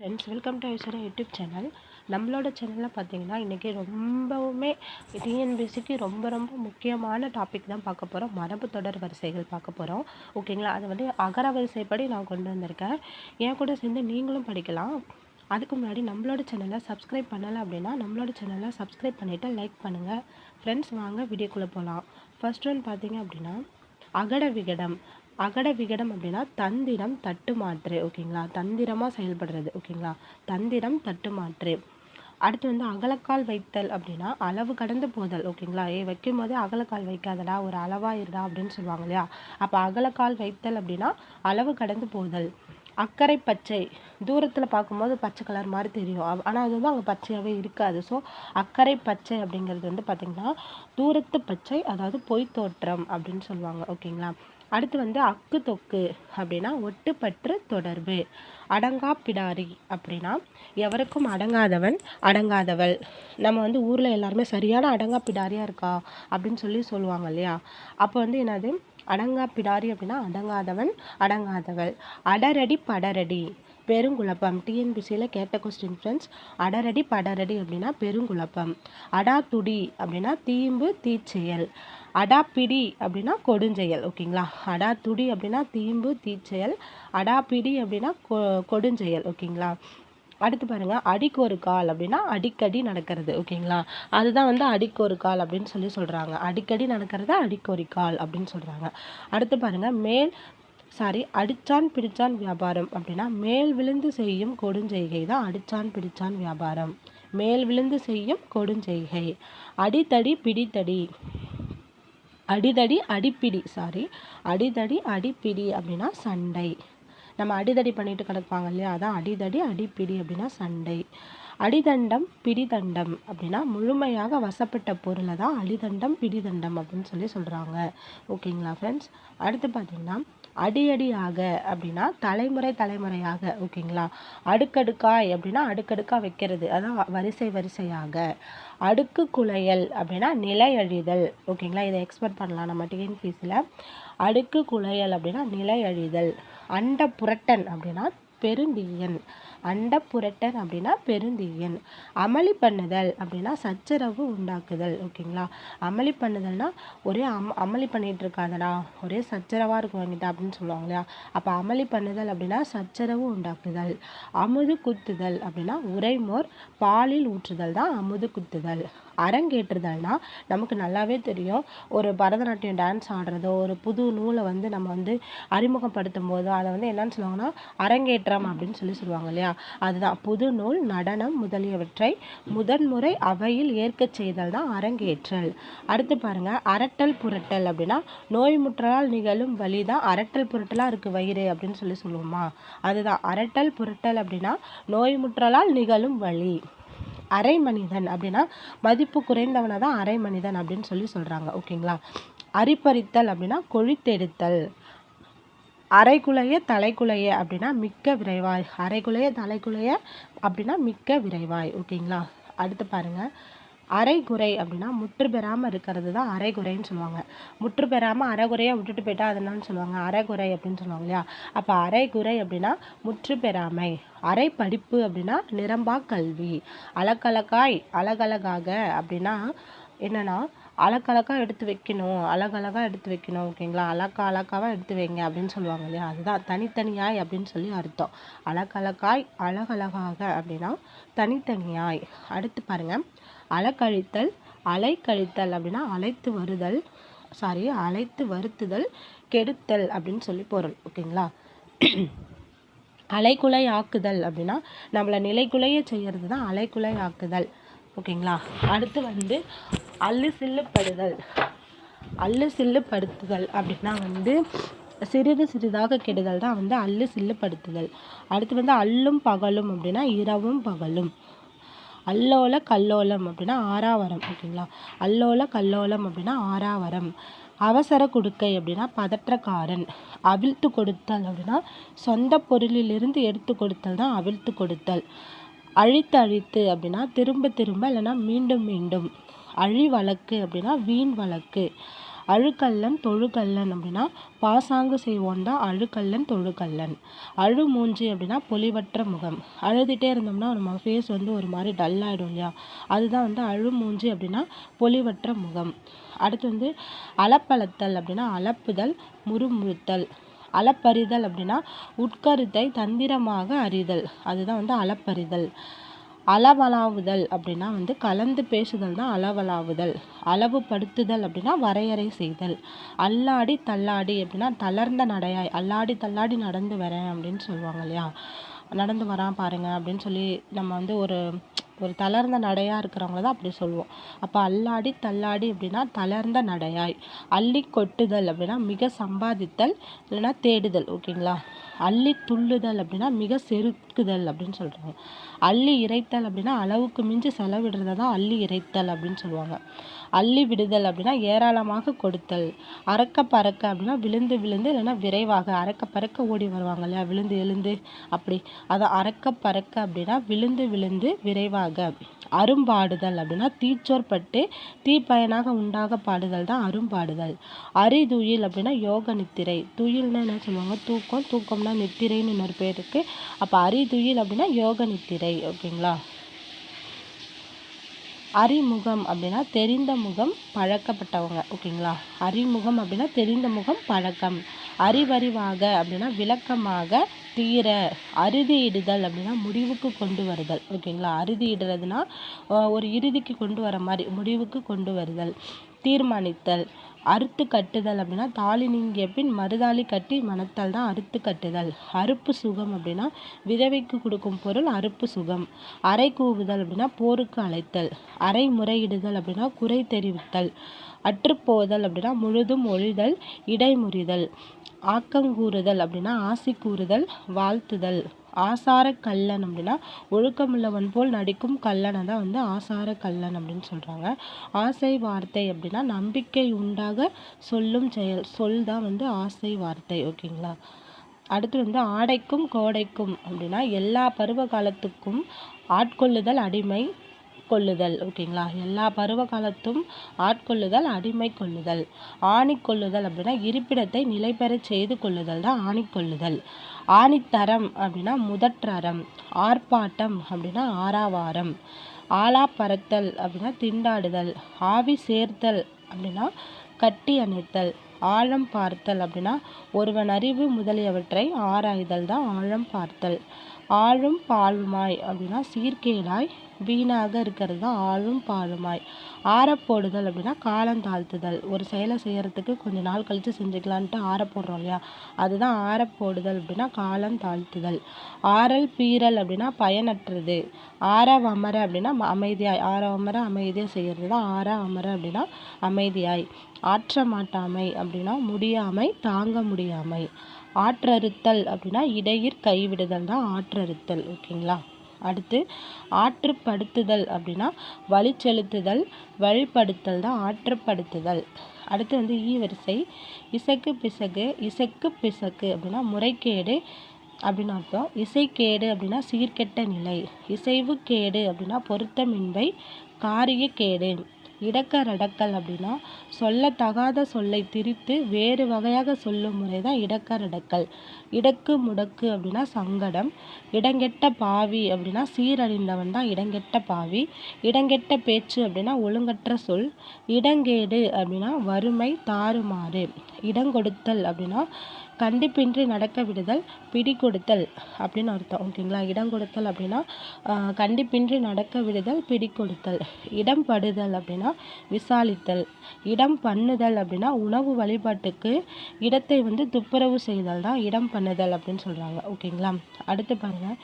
Friends welcome to Aishwarya YouTube channel நம்மளோட சேனலில் பார்த்தீங்கன்னா இன்றைக்கி ரொம்பவுமே டிஎன்பிசிக்கு ரொம்ப ரொம்ப முக்கியமான டாபிக் தான் பார்க்க போகிறோம் மரபு தொடர் வரிசைகள் பார்க்க போகிறோம் ஓகேங்களா அது வந்து அகர வரிசைப்படி நான் கொண்டு வந்திருக்கேன். என் கூட சேர்ந்து நீங்களும் படிக்கலாம். அதுக்கு முன்னாடி நம்மளோட சேனலை சப்ஸ்கிரைப் பண்ணலை அப்படின்னா நம்மளோட சேனலை சப்ஸ்கிரைப் பண்ணிவிட்டு லைக் பண்ணுங்கள் ஃப்ரெண்ட்ஸ் வாங்க வீடியோக்குள்ளே போகலாம் ஃபர்ஸ்ட் ஒன் பார்த்தீங்க அப்படின்னா அகட விகடம். அகட விகடம் அப்படின்னா தந்திரம் தட்டுமாற்று ஓகேங்களா? தந்திரமாக செயல்படுறது ஓகேங்களா? தந்திரம் தட்டுமாற்று. அடுத்து வந்து அகலக்கால் வைத்தல் அப்படின்னா அளவு கடந்து போதல் ஓகேங்களா? ஏ வைக்கும் போதே அகலக்கால் வைக்காதடா ஒரு அளவாக இருடா அப்படின்னு சொல்லுவாங்க இல்லையா? அப்போ அகலக்கால் வைத்தல் அப்படின்னா அளவு கடந்து போதல். அக்கறை பச்சை. தூரத்தில் பார்க்கும்போது பச்சை கலர் மாதிரி தெரியும். ஆனால் அது வந்து அங்கே பச்சையாகவே இருக்காது. ஸோ அக்கறை பச்சை அப்படிங்கிறது வந்து பார்த்திங்கன்னா தூரத்து பச்சை அதாவது பொய் தோற்றம் அப்படின்னு சொல்லுவாங்க ஓகேங்களா? அடுத்து வந்து அக்கு தொக்கு அப்படின்னா ஒட்டுப்பற்று தொடர்பு. அடங்கா பிடாரி அப்படின்னா எவருக்கும் அடங்காதவன் அடங்காதவள். நம்ம வந்து ஊரில் எல்லாருமே சரியான அடங்கா பிடாரியாக இருக்கா அப்படின்னு சொல்லி சொல்லுவாங்க இல்லையா? அப்போ வந்து என்னது? அடங்கா பிடாரி அப்படின்னா அடங்காதவன் அடங்காதவள். அடரடி படரடி. பெருங்குழப்பம். டிஎன்பிசியில் கேட்ட கொஸ்டின் ஃப்ரெண்ட்ஸ் அடரடி படரடி அப்படின்னா பெருங்குழப்பம். அடா துடி அப்படின்னா தீம்பு தீச்செயல். அடாப்பிடி அப்படின்னா கொடுஞ்செயல் ஓகேங்களா? அடாத்துடி அப்படின்னா தீம்பு தீச்செயல். அடாப்பிடி அப்படின்னா கொ கொடுஞ்செயல் ஓகேங்களா? அடுத்து பாருங்கள் அடிக்கு ஒரு கால் அப்படின்னா அடிக்கடி நடக்கிறது ஓகேங்களா? அதுதான் வந்து அடிக்கு ஒரு கால் அப்படின்னு சொல்லி சொல்கிறாங்க அடிக்கடி நடக்கிறது அடிக்கொரு கால் அப்படின்னு சொல்கிறாங்க அடுத்து பாருங்கள் மேல் சாரி அடிச்சான் பிடிச்சான் வியாபாரம் அப்படின்னா மேல் விழுந்து செய்யும் கொடுஞ்செய்கை தான் அடிச்சான் பிடிச்சான் வியாபாரம். மேல் விழுந்து செய்யும் கொடுஞ்செய்கை. அடித்தடி பிடித்தடி அடிதடி அடிப்பிடி சாரி அடிதடி அடிப்பிடி அப்படின்னா சண்டை. நம்ம அடிதடி பண்ணிட்டு கிடப்பாங்க இல்லையா அதான் அடிதடி அடிப்பிடி அப்படின்னா சண்டை. அடிதண்டம் பிடிதண்டம் அப்படின்னா முழுமையாக வசப்பட்ட பொருளை தான் அடிதண்டம் பிடிதண்டம் அப்படின்னு சொல்லி சொல்கிறாங்க ஓகேங்களா ஃப்ரெண்ட்ஸ் அடுத்து பார்த்திங்கன்னா அடியடியாக அப்படின்னா தலைமுறை தலைமுறையாக ஓகேங்களா? அடுக்கடுக்காய் அப்படின்னா அடுக்கடுக்காக வைக்கிறது. அதான் வரிசை வரிசையாக. அடுக்கு குலையல் அப்படின்னா நிலையழிதல் ஓகேங்களா? இதை எக்ஸ்பெக்ட் பண்ணலாம் நம்ம டிஎன்பிசியில் அடுக்கு குலையல் அப்படின்னா நிலையழிதல் அண்ட புரட்டன் அப்படின்னா பெருந்தீயன். அண்டப்புரட்டன் அப்படின்னா பெருந்தீயன். அமளி பண்ணுதல் அப்படின்னா சச்சரவு உண்டாக்குதல். ஓகேங்களா? அமளி பண்ணுதல்னா ஒரே அம் அமளி பண்ணிகிட்டு இருக்காதடா ஒரே சச்சரவாக இருக்கும் என்கிட்ட அப்படின்னு சொல்லுவாங்க இல்லையா? அப்போ அமளி பண்ணுதல் அப்படின்னா சச்சரவு உண்டாக்குதல். அமுது குத்துதல் அப்படின்னா உரைமோர் பாலில் ஊற்றுதல் தான் அமுது குத்துதல். அரங்கேற்றுதல்னா நமக்கு நல்லாவே தெரியும். ஒரு பரதநாட்டியம் டான்ஸ் ஆடுறதோ ஒரு புது நூலை வந்து நம்ம வந்து அறிமுகப்படுத்தும் போதோ அதை வந்து என்னன்னு சொல்லுவாங்கன்னா அரங்கேற்றம் அப்படின்னு சொல்லி சொல்லுவாங்க இல்லையா? அதுதான். புது நூல் நடனம் முதலியவற்றை முதன்முறை அவையில் ஏற்கச் செய்தல் தான் அரங்கேற்றல். அடுத்து பாருங்க. அரட்டல் புரட்டல் அப்படின்னா நோய் முற்றலால் நிகழும் வழி தான். அரட்டல் புரட்டலாக இருக்குது வயிறு அப்படின்னு சொல்லி சொல்லுவோமா? அதுதான். அரட்டல் புரட்டல் அப்படின்னா நோய் முற்றலால் நிகழும் வழி அரை மனிதன் அப்படின்னா மதிப்பு குறைந்தவனை தான் அரை மனிதன் அப்படின்னு சொல்லி சொல்கிறாங்க ஓகேங்களா? அரிப்பறித்தல் அப்படின்னா கொழித்தெடுத்தல். அரைக்குலைய தலைக்குலைய அப்படின்னா மிக்க விரைவாய். அரைக்குலைய தலைக்குலைய அப்படின்னா மிக்க விரைவாய். ஓகேங்களா? அடுத்து பாருங்கள் அரைகுறை அப்படின்னா முற்று பெறாமல் இருக்கிறது தான் அரைகுறைன்னு சொல்லுவாங்க. முற்று பெறாமல் அரைகுறையாக விட்டுட்டு போயிட்டா அது என்னன்னு சொல்லுவாங்க? அரைகுறை அப்படின்னு சொல்லுவாங்க இல்லையா? அப்போ அரைகுறை அப்படின்னா முற்று பெறாமை. அரை படிப்பு அப்படின்னா நிரம்பா கல்வி. அலக்கலக்காய் அழகழகாக அப்படின்னா என்னென்னா அழகழகாக எடுத்து வைக்கணும் அழகழகாக எடுத்து வைக்கணும் ஓகேங்களா அழகா அழகாவாக எடுத்து வைங்க அப்படின்னு சொல்லுவாங்க இல்லையா? அதுதான் தனித்தனியாய் அப்படின்னு சொல்லி அர்த்தம். அழகழகாய் அழகழகாக அப்படின்னா தனித்தனியாய். அடுத்து பாருங்கள் அலக்கழித்தல் அலைக்கழித்தல் அப்படின்னா அழைத்து வருதல் சாரி அழைத்து வருத்துதல் கெடுத்தல் அப்படின்னு சொல்லி பொருள் ஓகேங்களா அலைக்குலை ஆக்குதல் அப்படின்னா நம்மளை நிலைக்குலைய செய்கிறது தான் அலைக்குலை ஆக்குதல் ஓகேங்களா? அடுத்து வந்து அல்லு சில்லுப்படுதல். அல்லு சில்லுப்படுத்துதல் அப்படின்னா வந்து சிறிது சிறிதாக கெடுதல் தான் வந்து அல்லு சில்லுப்படுத்துதல். அடுத்து வந்து அல்லும் பகலும் அப்படின்னா இரவும் பகலும். அல்லோல கல்லோலம் அப்படின்னா ஆறாவரம் ஓகேங்களா? அல்லோல கல்லோலம் அப்படின்னா ஆறாவரம் அவசர கொடுக்கை அப்படின்னா பதற்றக்காரன். அவிழ்த்து கொடுத்தல் அப்படின்னா சொந்த பொருளிலிருந்து எடுத்து கொடுத்தல் தான் அவிழ்த்து கொடுத்தல். அழித்து அழித்து அப்படின்னா திரும்ப திரும்ப இல்லைன்னா மீண்டும் மீண்டும். அழி வழக்கு அப்படின்னா வீண் வழக்கு. அழுக்கல்லன் தொழுகல்லன் அப்படின்னா பாசாங்கு செய்வோன் தான் அழுக்கல்லன் தொழுகல்லன் அழு மூஞ்சி அப்படின்னா பொலிவற்ற முகம். அழுதுகிட்டே இருந்தோம்னா நம்ம ஃபேஸ் வந்து ஒரு மாதிரி டல் ஆகிடும் இல்லையா? அதுதான் வந்து அழு மூஞ்சி அப்படின்னா பொலிவற்ற முகம். அடுத்து வந்து அலப்பழத்தல் அப்படின்னா அலப்புதல் முறுமுறுத்தல். அளப்பறிதல் அப்படின்னா உட்கருத்தை தந்திரமாக அறிதல். அதுதான் வந்து அளப்பறிதல். அளவலாவுதல் அப்படின்னா வந்து கலந்து பேசுதல் தான் அளவலாவுதல். அளவுபடுத்துதல் அப்படின்னா வரையறை செய்தல். அல்லாடி தள்ளாடி அப்படின்னா தளர்ந்த நடையாய் அல்லாடி தள்ளாடி நடந்து வரேன் அப்படின்னு சொல்லுவாங்க இல்லையா? நடந்து வரான் பாருங்க அப்படின்னு சொல்லி நம்ம வந்து ஒரு ஒரு தளர்ந்த நடையாக இருக்கிறவங்கள தான் அப்படி சொல்லுவோம். அப்போ அல்லாடி தள்ளாடி அப்படின்னா தளர்ந்த நடையாய். அள்ளி கொட்டுதல் அப்படின்னா மிக சம்பாதித்தல் இல்லைன்னா தேடுதல் ஓகேங்களா? அள்ளி துள்ளுதல் அப்படின்னா மிக செருக்குதல் அப்படின்னு சொல்கிறாங்க அள்ளி இறைத்தல் அப்படின்னா அளவுக்கு மிஞ்சி செலவிடுறத தான் அள்ளி இறைத்தல் அப்படின்னு சொல்லுவாங்க. அள்ளி விடுதல் அப்படின்னா ஏராளமாக கொடுத்தல். அறக்க பறக்க அப்படின்னா விழுந்து விழுந்து இல்லைன்னா விரைவாக அறக்க பறக்க ஓடி வருவாங்க இல்லையா? விழுந்து எழுந்து அப்படி. அதை அறக்க பறக்க அப்படின்னா விழுந்து விழுந்து விரைவாக அரும்பாடுதல் அப்படின்னா தீச்சோற்பட்டு தீப்பயனாக உண்டாக பாடுதல் தான் அரும்பாடுதல். அரிதுயில் அப்படின்னா யோக நித்திரை. துயில்னா என்ன சொல்லுவாங்க? தூக்கம். தூக்கம்னா நித்திரைன்னு இன்னொரு பேர் இருக்குது அப்போ அரிதுயில் அப்படின்னா யோக நித்திரை ஓகேங்களா? அறிமுகம் அப்படின்னா தெரிந்த முகம் பழக்கப்பட்டவங்க ஓகேங்களா? அறிமுகம் அப்படின்னா தெரிந்த முகம் பழக்கம். அறிவறிவாக அப்படின்னா விளக்கமாக தீர அறுதியிடுதல் அப்படின்னா முடிவுக்கு கொண்டு வருதல் ஓகேங்களா? அறுதியிடுறதுனா ஒரு இறுதிக்கு கொண்டு வர மாதிரி முடிவுக்கு கொண்டு வருதல் தீர்மானித்தல் அறுத்து கட்டுதல் அப்படின்னா தாலி நீங்கிய பின் மறுதாலி கட்டி மணத்தல் தான் அறுத்து கட்டுதல். அறுப்பு சுகம் அப்படின்னா விதவைக்கு கொடுக்கும் பொருள் அறுப்பு சுகம். அறை கூவுதல் அப்படின்னா போருக்கு அழைத்தல். அறை முறையிடுதல் அப்படின்னா குறை தெரிவித்தல். அற்றுப்போதல் அப்படின்னா முழுதும் ஒழிதல் இடைமுறிதல். ஆக்கங்கூறுதல் அப்படின்னா ஆசி கூறுதல் வாழ்த்துதல். ஆசார கல்லன் அப்படின்னா ஒழுக்கமுள்ளவன் போல் நடிக்கும் கல்லனை தான் வந்து ஆசார கல்லன் அப்படின்னு சொல்கிறாங்க ஆசை வார்த்தை அப்படின்னா நம்பிக்கை உண்டாக சொல்லும் செயல் சொல் தான் வந்து ஆசை வார்த்தை ஓகேங்களா? அடுத்து வந்து ஆடைக்கும் கோடைக்கும் அப்படின்னா எல்லா பருவ காலத்துக்கும் ஆட்கொள்ளுதல் அடிமை கொள்ளுதல் ஓகேங்களா? எல்லா பருவ காலத்தும் ஆட்கொள்ளுதல் அடிமை கொள்ளுதல் ஆணி கொள்ளுதல் அப்படின்னா இருப்பிடத்தை நிலைபெறச் செய்து கொள்ளுதல் தான் ஆணி கொள்ளுதல் ஆணித்தரம் அப்படின்னா முதற்றறம் ஆர்ப்பாட்டம் அப்படின்னா ஆறாவாரம் ஆலா பறத்தல் அப்படின்னா திண்டாடுதல் ஆவி சேர்த்தல் அப்படின்னா கட்டி அணைத்தல் ஆழம் பார்த்தல் அப்படின்னா ஒருவன் அறிவு முதலியவற்றை ஆராய்தல் தான் ஆழம் பார்த்தல். ஆழும் பாழ்வுமாய் அப்படின்னா சீர்கேடாய் வீணாக இருக்கிறது தான் ஆழும் பாழுமாய் ஆறப்போடுதல் அப்படின்னா காலம் தாழ்த்துதல். ஒரு செயலை செய்கிறதுக்கு கொஞ்சம் நாள் கழித்து செஞ்சுக்கலான்ட்டு ஆற போடுறோம் இல்லையா? அதுதான் ஆறப்போடுதல் அப்படின்னா காலம் தாழ்த்துதல். ஆறல் பீறல் அப்படின்னா பயனற்றது. ஆற அமர அப்படின்னா அமைதியாய். ஆற அமர அமைதியாக செய்கிறது தான் ஆற அமர அப்படின்னா அமைதியாய். ஆற்ற மாட்டாமை அப்படின்னா முடியாமை தாங்க முடியாமை. ஆற்றறுத்தல் அப்படின்னா இடையிற் கைவிடுதல் தான் ஆற்றறுத்தல். ஓகேங்களா? அடுத்து ஆற்றுப்படுத்துதல் அப்படின்னா வழி செலுத்துதல் வழிப்படுத்தல் தான் ஆற்றுப்படுத்துதல். அடுத்து வந்து ஈ வரிசை இசைக்கு பிசகு இசைக்கு பிசக்கு அப்படின்னா முறைகேடு அப்படின்னு அர்த்தம். இசைக்கேடு அப்படின்னா சீர்கெட்ட நிலை இசைவு கேடு அப்படின்னா பொருத்தமின்மை காரியக்கேடு இடக்கரடக்கல் அப்படின்னா சொல்லத்தகாத சொல்லை திரித்து வேறு வகையாக சொல்லும் முறை தான் இடக்கரடக்கல். இடக்கு முடக்கு அப்படின்னா சங்கடம் இடங்கெட்ட பாவி அப்படின்னா சீரழிந்தவன் தான் இடங்கெட்ட பாவி இடங்கெட்ட பேச்சு அப்படின்னா ஒழுங்கற்ற சொல் இடங்கேடு அப்படின்னா வறுமை தாறுமாறு இடங்கொடுத்தல் அப்படின்னா கண்டிப்பின்றி நடக்க விடுதல் பிடி கொடுத்தல் அப்படின்னு அர்த்தம். ஓகேங்களா? இடம் கொடுத்தல் அப்படின்னா கண்டிப்பின்றி நடக்க விடுதல் பிடி கொடுத்தல் இடம் படுதல் அப்படின்னா விசாலித்தல் இடம் பண்ணுதல் அப்படின்னா உணவு வழிபாட்டுக்கு இடத்தை வந்து துப்புரவு செய்தல் தான் இடம் பண்ணுதல் அப்படின்னு சொல்கிறாங்க ஓகேங்களா? அடுத்து பாருங்கள்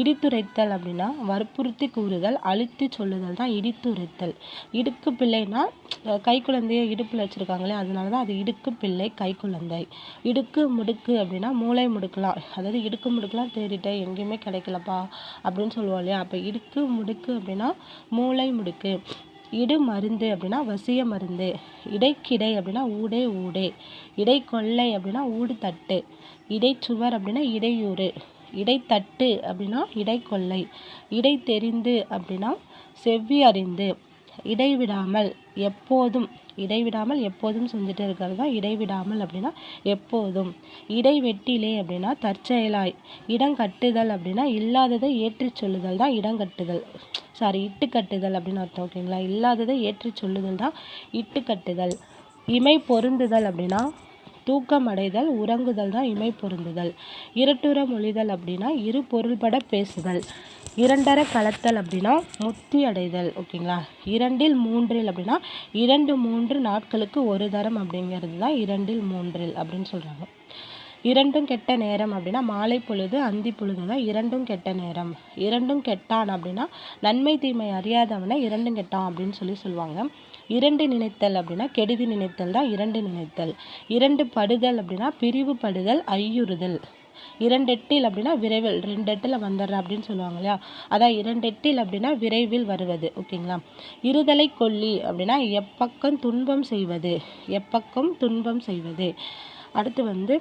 இடித்துரைத்தல் அப்படின்னா வற்புறுத்தி கூறுதல் அழுத்தி சொல்லுதல் தான் இடித்துரைத்தல். இடுக்கு பிள்ளைனா கை குழந்தைய இடுப்பில் வச்சுருக்காங்களே அதனால தான் அது இடுக்கு பிள்ளை கை குழந்தை. இடுக்கு முடுக்கு அப்படின்னா மூளை முடுக்கலாம். அதாவது இடுக்கு முடுக்கலாம் தேடிட்டேன் எங்கேயுமே கிடைக்கலப்பா அப்படின்னு சொல்லுவோம் இல்லையா? அப்போ இடுக்கு முடுக்கு அப்படின்னா மூளை முடுக்கு. இடு மருந்து அப்படின்னா வசிய மருந்து இடைக்கிடை அப்படின்னா ஊடே ஊடே இடைக்கொள்ளை அப்படின்னா ஊடு தட்டு இடைச்சுவர் அப்படின்னா இடையூறு இடைத்தட்டு அப்படின்னா இடைக்கொள்ளை இடை தெரிந்து அப்படின்னா செவ்வி அறிந்து இடைவிடாமல் எப்போதும் இடைவிடாமல் எப்போதும் செஞ்சுட்டு இருக்கிறது தான் இடைவிடாமல் அப்படின்னா எப்போதும். இடைவெட்டிலே அப்படின்னா தற்செயலாய். இடங்கட்டுதல் அப்படின்னா இல்லாததை ஏற்றிச் சொல்லுதல் தான் இடங்கட்டுதல் சாரி இட்டுக்கட்டுதல் அப்படின்னு அர்த்தம் ஓகேங்களா இல்லாததை ஏற்றிச் சொல்லுதல் தான் இட்டுக்கட்டுதல் இமை பொருந்துதல் அப்படின்னா தூக்கம் அடைதல் உறங்குதல் தான் இமை பொருந்துதல். இருட்டுற மொழிதல் அப்படின்னா இரு பொருள்பட பேசுதல். இரண்டர கலத்தல் அப்படின்னா முத்தி அடைதல் ஓகேங்களா? இரண்டில் மூன்றில் அப்படின்னா இரண்டு மூன்று நாட்களுக்கு ஒரு தரம் அப்படிங்கிறது தான் இரண்டில் மூன்றில் அப்படின்னு சொல்கிறாங்க இரண்டும் கெட்ட நேரம் அப்படின்னா மாலை பொழுது அந்தி பொழுது தான் இரண்டும் கெட்ட நேரம். இரண்டும் கெட்டான் அப்படின்னா நன்மை தீமை அறியாதவனை இரண்டும் கெட்டான் அப்படின்னு சொல்லி சொல்லுவாங்க. இரண்டு நினைத்தல் அப்படின்னா கெடுதி நினைத்தல் தான் இரண்டு நினைத்தல். இரண்டு படுதல் அப்படின்னா பிரிவு படுதல் ஐயுறுதல். இரண்டெட்டில் அப்படின்னா விரைவில் ரெண்டெட்டில் வந்துடுற அப்படின்னு சொல்லுவாங்க இல்லையா? அதான் இரண்டெட்டில் அப்படின்னா விரைவில் வருவது ஓகேங்களா? இருதலை கொல்லி அப்படின்னா எப்பக்கம் துன்பம் செய்வது எப்பக்கம் துன்பம் செய்வது. அடுத்து வந்து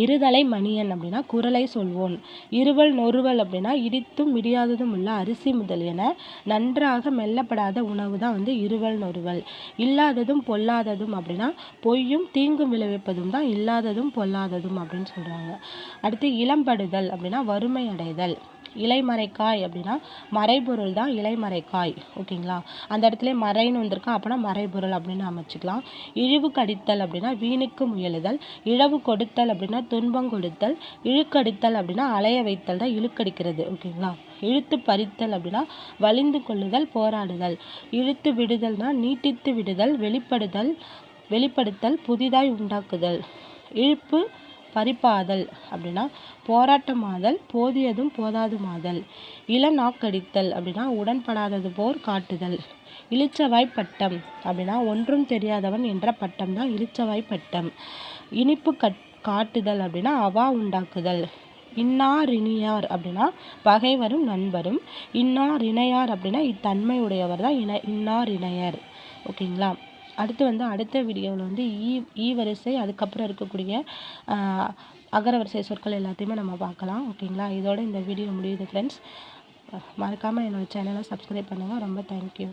இருதலை மணியன் அப்படின்னா குரலை சொல்வோன். இருவல் நொறுவல் அப்படின்னா இடித்தும் இடியாததும் உள்ள அரிசி முதலியன நன்றாக மெல்லப்படாத உணவு தான் வந்து இருவல் நொறுவல். இல்லாததும் பொல்லாததும் அப்படின்னா பொய்யும் தீங்கும் விளைவிப்பதும் தான் இல்லாததும் பொல்லாததும் அப்படின்னு சொல்கிறாங்க அடுத்து இளம்படுதல் அப்படின்னா வறுமை அடைதல். இலைமறைக்காய் அப்படின்னா மறைபொருள் தான் இலைமறைக்காய். ஓகேங்களா? அந்த இடத்துல மறைன்னு வந்திருக்கா. அப்படின்னா மறைபொருள் அப்படின்னு அமைச்சிக்கலாம். இழிவு கடித்தல் அப்படின்னா வீணுக்கு முயலுதல். இழவு கொடுத்தல் அப்படின்னா துன்பம் கொடுத்தல் இழுக்கடித்தல் அப்படின்னா அலைய வைத்தல் தான் இழுக்கடிக்கிறது ஓகேங்களா? இழுத்து பறித்தல் அப்படின்னா வலிந்து கொள்ளுதல் போராடுதல். இழுத்து விடுதல்னா நீட்டித்து விடுதல் வெளிப்படுதல் வெளிப்படுத்தல் புதிதாய் உண்டாக்குதல். இழுப்பு பறிப்பாதல் அப்படின்னா போராட்டமாதல் போதியதும் போதாதுமாதல். இளநாக்கடித்தல் அப்படின்னா உடன்படாதது போர் காட்டுதல். இளிச்சவாய் பட்டம் அப்படின்னா ஒன்றும் தெரியாதவன் என்ற பட்டம் தான் இளிச்சவாய் பட்டம். இனிப்பு கட் காட்டுதல் அப்படின்னா அவா உண்டாக்குதல். இன்னார் இனியார் அப்படின்னா பகைவரும் நண்பரும். இன்னார் இணையார் அப்படின்னா இத்தன்மையுடையவர் தான் இணை இன்னார் இணையர். ஓகேங்களா? அடுத்து வந்து அடுத்த வீடியோவில் வந்து ஈ ஈ வரிசை அதுக்கப்புறம் இருக்கக்கூடிய அகர வரிசை சொற்கள் எல்லாத்தையுமே நம்ம பார்க்கலாம். ஓகேங்களா? இதோட இந்த வீடியோ முடியுது ஃப்ரெண்ட்ஸ் மறக்காமல் என்னோடய சேனலை சப்ஸ்கிரைப் பண்ணுங்கள் ரொம்ப தேங்க்யூ